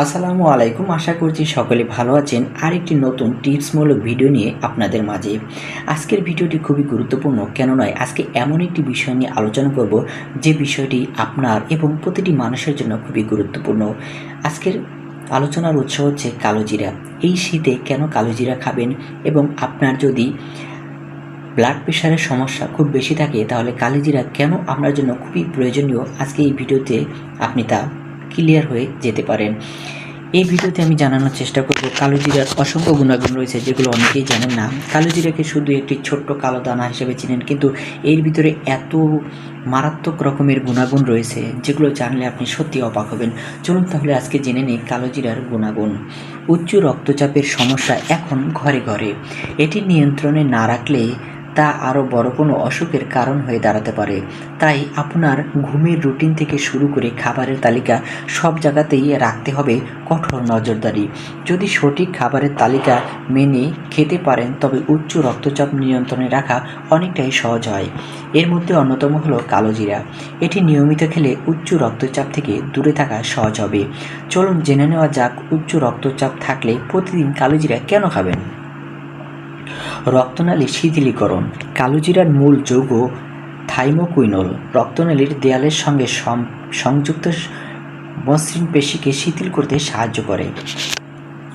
আসসালামু আলাইকুম, আশা করছি সকলে ভালো আছেন। আরেকটি নতুন টিপসমূলক ভিডিও নিয়ে আপনাদের মাঝে। আজকের ভিডিওটি খুবই গুরুত্বপূর্ণ, কেন নয়, আজকে এমন একটি বিষয় নিয়ে আলোচনা করব, যে বিষয়টি আপনার এবং প্রতিটি মানুষের জন্য খুবই গুরুত্বপূর্ণ। আজকের আলোচনার উৎস হচ্ছে কালোজিরা এই শীতে কেন কালোজিরা খাবেন? এবং আপনার যদি ব্লাড প্রেশারের সমস্যা খুব বেশি থাকে, তাহলে কালিজিরা কেন আপনার জন্য খুবই প্রয়োজনীয়? আজকে এই ভিডিওতে আপনি তা ক্লিয়ার হয়ে যেতে পারেন। এই ভিডিওতে আমি জানানোর চেষ্টা করব কালো জিরার অসংখ্য গুণাগুণ রয়েছে যেগুলো অনেকেই জানেন না। কালো জিরাকে শুধু একটি ছোট্ট কালো দানা হিসেবে চিনেন, কিন্তু এর ভিতরে এত মারাত্মক রকমের গুণাগুণ রয়েছে যেগুলো জানলে আপনি সত্যি অবাক হবেন। চলুন তাহলে আজকে জেনে নিই কালো জিরার গুণাগুণ। উচ্চ রক্তচাপের সমস্যা এখন ঘরে ঘরে। এটি নিয়ন্ত্রণে না রাখলে তা আরও বড় কোনো অসুখের কারণ হয়ে দাঁড়াতে পারে। তাই আপনার ঘুমের রুটিন থেকে শুরু করে খাবারের তালিকা সব জায়গাতেই রাখতে হবে কঠোর নজরদারি। যদি সঠিক খাবারের তালিকা মেনে খেতে পারেন, তবে উচ্চ রক্তচাপ নিয়ন্ত্রণে রাখা অনেকটাই সহজ হয়। এর মধ্যে অন্যতম হলো কালোজিরা এটি নিয়মিত খেলে উচ্চ রক্তচাপ থেকে দূরে থাকা সহজ হবে। চলুন জেনে নেওয়া যাক উচ্চ রক্তচাপ থাকলে প্রতিদিন কালোজিরা কেন খাবেন? রক্তনালী শিথিলীকরণ, কালোজিরার মূল যৌগ থাইমোকুইনল। রক্তনালীর দেয়ালের সঙ্গে সংযুক্ত মসৃণ পেশিকে শিথিল করতে সাহায্য করে।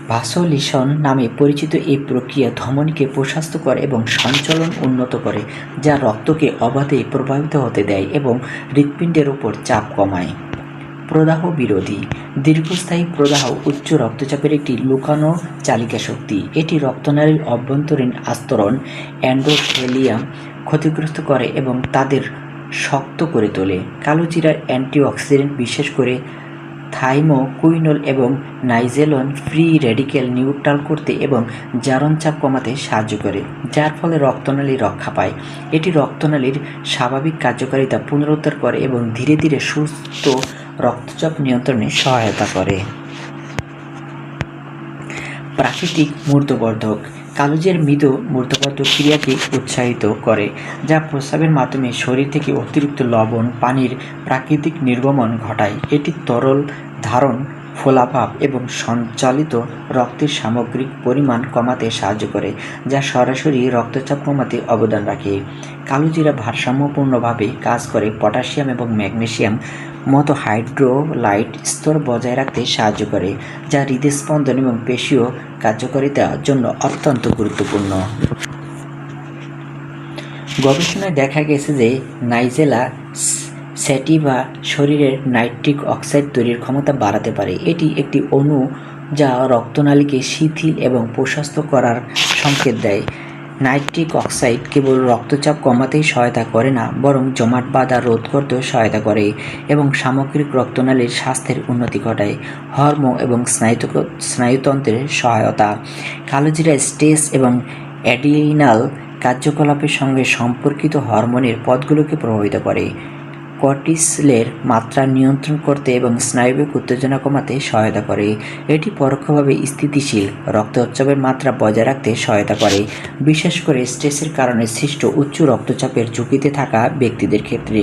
ভাসোলিশন নামে পরিচিত এই প্রক্রিয়া ধমনীকে প্রশস্ত করে এবং সঞ্চালন উন্নত করে, যা রক্তকে অবাধে প্রবাহিত হতে দেয় এবং হৃৎপিণ্ডের উপর চাপ কমায়। প্রদাহ বিরোধী। দীর্ঘস্থায়ী প্রদাহ উচ্চ রক্তচাপের একটি লুকানো চালিকা শক্তি। এটি রক্তনালীর অভ্যন্তরীণ আস্তরণ, অ্যান্ডোথেলিয়াম, ক্ষতিগ্রস্ত করে এবং তাদের শক্ত করে তোলে। কালোজিরার অ্যান্টিঅক্সিডেন্ট বিশেষ করে থাইমোকুইনল এবং নাইজেলন ফ্রি রেডিক্যাল নিউট্রাল করতে এবং জারণ চাপ কমাতে সাহায্য করে, যার ফলে রক্তনালী রক্ষা পায়। এটি রক্তনালীর স্বাভাবিক কার্যকারিতা পুনরুদ্ধার করে এবং ধীরে ধীরে সুস্থ রক্তচাপ নিয়ন্ত্রণে সহায়তা করে। প্রাকৃতিক মূর্তবর্ধক। কালোজের মৃদ মূর্তবর্ধক ক্রিয়াকে উৎসাহিত করে, যা প্রস্রাবের মাধ্যমে শরীর থেকে অতিরিক্ত লবণ, পানির প্রাকৃতিক নির্গমন ঘটায়। এটি তরল ধারণ ফোলাভাব এবং সঞ্চালিত রক্তের সামগ্রিক পরিমাণ কমাতে সাহায্য করে, যা সরাসরি রক্তচাপ কমাতে অবদান রাখে। কালোজিরা ভারসাম্যপূর্ণভাবে কাজ করে পটাশিয়াম এবং ম্যাগনেসিয়াম মতো হাইড্রোলাইট স্তর বজায় রাখতে সাহায্য করে, যা হৃদস্পন্দন এবং পেশীয় কার্যকারিতার জন্য অত্যন্ত গুরুত্বপূর্ণ। গবেষণায় দেখা গেছে যে নাইজেলা স্যাটিভা শরীরের নাইট্রিক অক্সাইড তৈরির ক্ষমতা বাড়াতে পারে। এটি একটি অণু যা রক্তনালীকে শিথিল এবং প্রশস্ত করার সংকেত দেয়। নাইট্রিক অক্সাইড কেবল রক্তচাপ কমাতেই সহায়তা করে না, বরং জমাট বাধা রোধ করতেও সহায়তা করে এবং সামগ্রিক রক্তনালীর স্বাস্থ্যের উন্নতি ঘটায়, হরমো এবং স্নায়ু স্নায়ুতন্ত্রের সহায়তা। কালোজিরা স্ট্রেস এবং অ্যাডিনাল কার্যকলাপের সঙ্গে সম্পর্কিত হরমোনের পথগুলোকে প্রভাবিত করে। কর্টিসলের মাত্রা নিয়ন্ত্রণ করতে এবং স্নায়বিক উত্তেজনা কমাতে সহায়তা করে। এটি পরোক্ষভাবে স্থিতিশীল, রক্তচাপের মাত্রা বজায় রাখতে সহায়তা করে। বিশেষ করে স্ট্রেসের কারণে সৃষ্ট উচ্চ রক্তচাপের ঝুঁকিতে থাকা ব্যক্তিদের ক্ষেত্রে।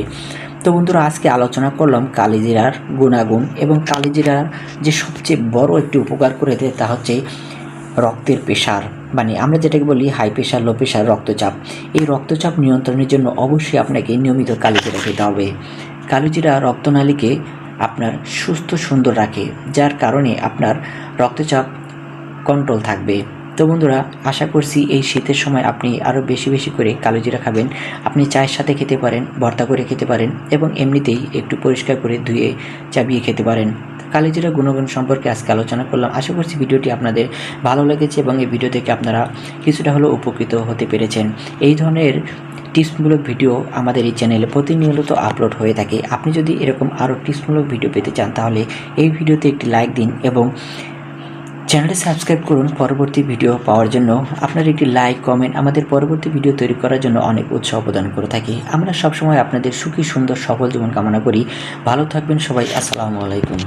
তো বন্ধুরা, আজকে আলোচনা করলাম কালিজিরার গুণাগুণ এবং কালিজিরার যে সবচেয়ে বড় একটি উপকার করে দেয় তা হচ্ছে রক্তের প্রেশার মানে আমরা যেটাকে বলি হাই প্রেশার লো প্রেশার রক্তচাপ। এই রক্তচাপ নিয়ন্ত্রণের জন্য অবশ্যই আপনাকে নিয়মিত কালিজিরা খেতে হবে। কালিজিরা রক্তনালীকে আপনার সুস্থ সুন্দর রাখে, যার কারণে আপনার রক্তচাপ কন্ট্রোল থাকবে। তো বন্ধুরা, আশা করছি এই শীতের সময় আপনি আরও বেশি বেশি করে কালোজিরা খাবেন। আপনি চায়ের সাথে খেতে পারেন, ভর্তা করে খেতে পারেন এবং এমনিতেই একটু পরিষ্কার করে ধুয়ে চাবিয়ে খেতে পারেন। কালিজিরা গুণগুণ সম্পর্কে আজকে আলোচনা করলাম। আশা করছি ভিডিওটি আপনাদের ভালো লেগেছে এবং এই ভিডিও থেকে আপনারা কিছুটা হলেও উপকৃত হতে পেরেছেন। এই ধরনের টিপসমূলক ভিডিও আমাদের এই চ্যানেলে প্রতিনিয়ত আপলোড হয়ে থাকে। আপনি যদি এরকম আরও টিপসমূলক ভিডিও পেতে চান, তাহলে এই ভিডিওতে একটি লাইক দিন এবং চ্যানেলটি সাবস্ক্রাইব করুন। পরবর্তী ভিডিও পাওয়ার জন্য আপনার একটি লাইক, কমেন্ট আমাদের পরবর্তী ভিডিও তৈরি করার জন্য অনেক উৎসাহ প্রদান করে থাকি। আমরা সবসময় আপনাদের সুখী, সুন্দর, সফল জীবন কামনা করি। ভালো থাকবেন সবাই। আসসালামু আলাইকুম।